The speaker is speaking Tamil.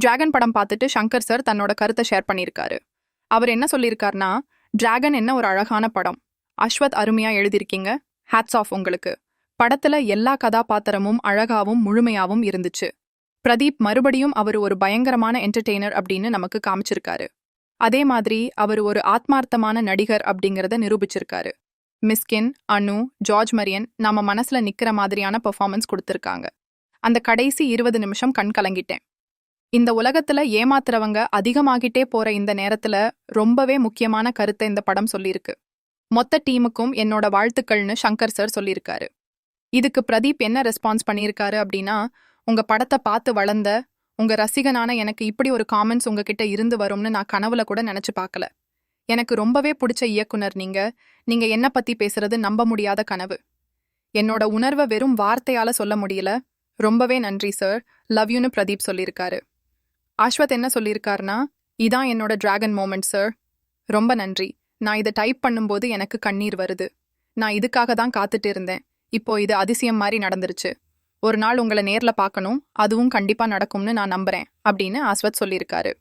டிராகன் படம் பார்த்துட்டு சங்கர் சார் தன்னோட கருத்தை ஷேர் பண்ணியிருக்காரு. அவர் என்ன சொல்லியிருக்காருனா டிராகன் என்ன ஒரு அழகான படம். அஸ்வத் அருமையா எழுதியிருக்கீங்க. ஹேட்ஸ் ஆஃப் உங்களுக்கு. படத்துல எல்லா கதாபாத்திரமும் அழகாவும் முழுமையாவும் இருந்துச்சு. பிரதீப் மறுபடியும் அவர் ஒரு பயங்கரமான என்டர்டெய்னர் அப்படின்னு நமக்கு காமிச்சிருக்காரு. அதே மாதிரி அவர் ஒரு ஆத்மார்த்தமான நடிகர் அப்படிங்கறத நிரூபிச்சிருக்காரு. மிஸ்கின் அனு ஜார்ஜ் மரியன் நம்ம மனசுல நிக்கிற மாதிரியான பெர்ஃபார்மன்ஸ் கொடுத்துருக்காங்க. அந்த கடைசி இருபது நிமிஷம் கண் கலங்கிட்டேன். இந்த உலகத்துல ஏமாத்துறவங்க அதிகமாகிட்டே போற இந்த நேரத்துல ரொம்பவே முக்கியமான கருத்தை இந்த படம் சொல்லியிருக்கு. மொத்த டீமுக்கும் என்னோட வாழ்த்துக்கள்னு சங்கர் சார் சொல்லியிருக்காரு. இதுக்கு பிரதீப் என்ன ரெஸ்பான்ஸ் பண்ணியிருக்காரு அப்படின்னா உங்க படத்தை பார்த்து வளர்ந்த உங்க ரசிகனான எனக்கு இப்படி ஒரு காமெண்ட்ஸ் உங்ககிட்ட இருந்து வரும்னு நான் கனவுல கூட நினைச்சு பார்க்கல. எனக்கு ரொம்பவே பிடிச்ச இயக்குனர் நீங்க. நீங்க என்ன பத்தி பேசுறது நம்ப முடியாத கனவு. என்னோட உணர்வை வெறும் வார்த்தையால சொல்ல முடியல. ரொம்பவே நன்றி சார் லவ் யூன்னு பிரதீப் சொல்லியிருக்காரு. அஸ்வத் என்ன சொல்லியிருக்காருனா இதான் என்னோட டிராகன் மோமெண்ட் சார் ரொம்ப நன்றி. நான் இதை டைப் பண்ணும்போது எனக்கு கண்ணீர் வருது. நான் இதுக்காக தான் காத்துட்டு இருந்தேன். இப்போ இது அதிசயம் மாதிரி நடந்துருச்சு. ஒரு நாள் உங்களை நேர்ல பார்க்கணும். அதுவும் கண்டிப்பா நடக்கும்னு நான் நம்புறேன். அப்படின்னு அஸ்வத் சொல்லியிருக்காரு.